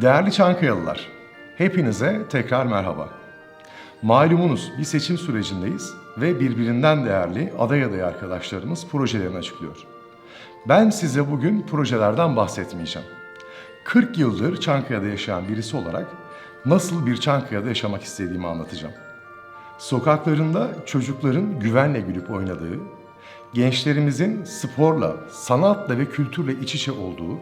Değerli Çankayalılar, hepinize tekrar merhaba. Malumunuz bir seçim sürecindeyiz ve birbirinden değerli aday aday arkadaşlarımız projelerini açıklıyor. Ben size bugün projelerden bahsetmeyeceğim. 40 yıldır Çankaya'da yaşayan birisi olarak nasıl bir Çankaya'da yaşamak istediğimi anlatacağım. Sokaklarında çocukların güvenle gülüp oynadığı, gençlerimizin sporla, sanatla ve kültürle iç içe olduğu,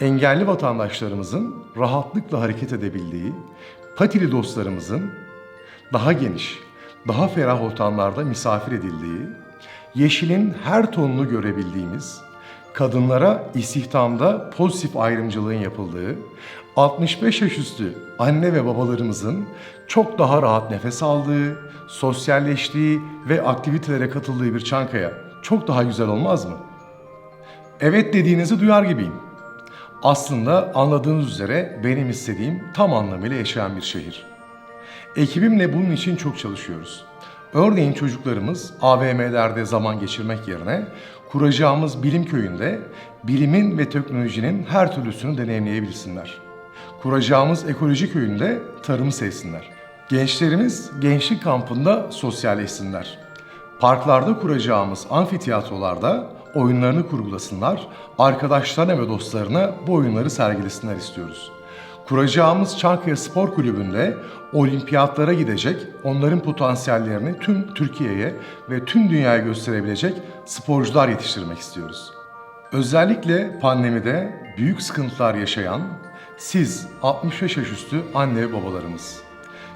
engelli vatandaşlarımızın rahatlıkla hareket edebildiği, patili dostlarımızın daha geniş, daha ferah ortamlarda misafir edildiği, yeşilin her tonunu görebildiğimiz, kadınlara istihdamda pozitif ayrımcılığın yapıldığı, 65 yaş üstü anne ve babalarımızın çok daha rahat nefes aldığı, sosyalleştiği ve aktivitelere katıldığı bir Çankaya çok daha güzel olmaz mı? Evet dediğinizi duyar gibiyim. Aslında anladığınız üzere benim istediğim tam anlamıyla yaşayan bir şehir. Ekibimle bunun için çok çalışıyoruz. Örneğin çocuklarımız AVM'lerde zaman geçirmek yerine kuracağımız bilim köyünde bilimin ve teknolojinin her türlüsünü deneyimleyebilsinler. Kuracağımız ekoloji köyünde tarımı sevsinler. Gençlerimiz gençlik kampında sosyalleşsinler. Parklarda kuracağımız amfitiyatrolarda oyunlarını kurgulasınlar, arkadaşlarına ve dostlarına bu oyunları sergilesinler istiyoruz. Kuracağımız Çankaya Spor Kulübü'nde olimpiyatlara gidecek, onların potansiyellerini tüm Türkiye'ye ve tüm dünyaya gösterebilecek sporcular yetiştirmek istiyoruz. Özellikle pandemide büyük sıkıntılar yaşayan siz 65 yaş üstü anne ve babalarımız.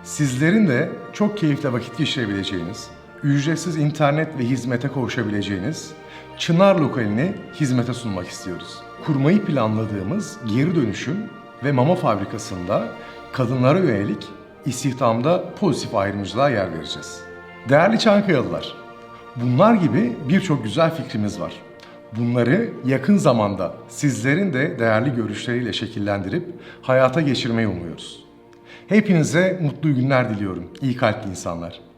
Sizlerin de çok keyifle vakit geçirebileceğiniz, ücretsiz internet ve hizmete kavuşabileceğiniz Çınar lokalini hizmete sunmak istiyoruz. Kurmayı planladığımız geri dönüşüm ve mama fabrikasında kadınlara yönelik istihdamda pozitif ayrımcılığa yer vereceğiz. Değerli Çankayalılar, bunlar gibi birçok güzel fikrimiz var. Bunları yakın zamanda sizlerin de değerli görüşleriyle şekillendirip hayata geçirmeyi umuyoruz. Hepinize mutlu günler diliyorum. İyi kalpli insanlar.